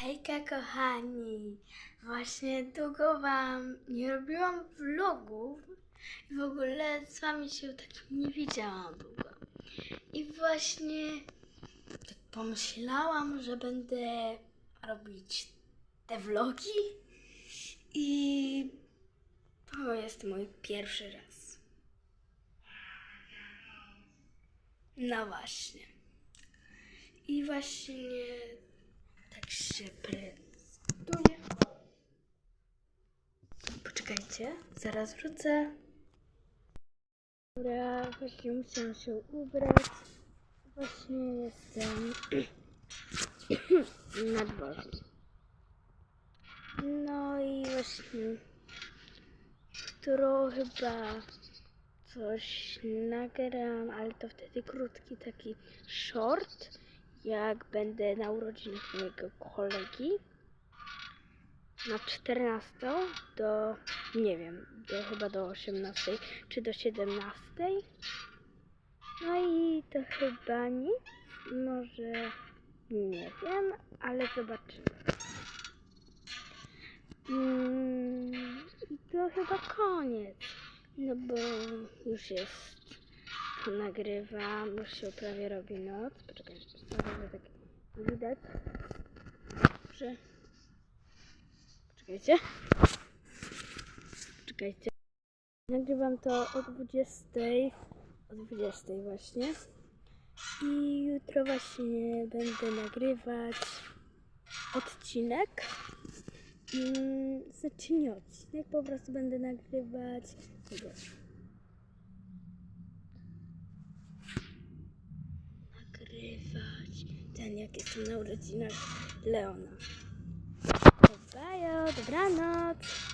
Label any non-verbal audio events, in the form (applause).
Hejka kochani, właśnie długo wam nie robiłam vlogów i w ogóle z wami się tak nie widziałam długo. I właśnie tak pomyślałam, że będę robić te vlogi i to jest mój pierwszy raz. No właśnie. I właśnie się prezentuję. Poczekajcie, zaraz wrócę. Dobra, właśnie musiałam się ubrać. Właśnie jestem (clears throat) na dworze. No i właśnie jutro chyba coś nagram, ale to wtedy krótki taki short, jak będę na urodzinach mojego kolegi na 14 do, nie wiem, do chyba do 18 czy do 17. No i to chyba nic, może nie wiem, ale zobaczymy. Mm, to chyba koniec. No bo już jest, to nagrywam, już się prawie robi noc. Poczekaj, sprawię, że tak widać. Dobrze. Poczekajcie. Poczekajcie. Nagrywam to o 20. O 20 właśnie. I jutro właśnie będę nagrywać odcinek. Mm, znaczy nie odcinek, po prostu będę nagrywać tego. Nagrywać ten, jak jestem na urodzinach Leona. Bajo, dobranoc.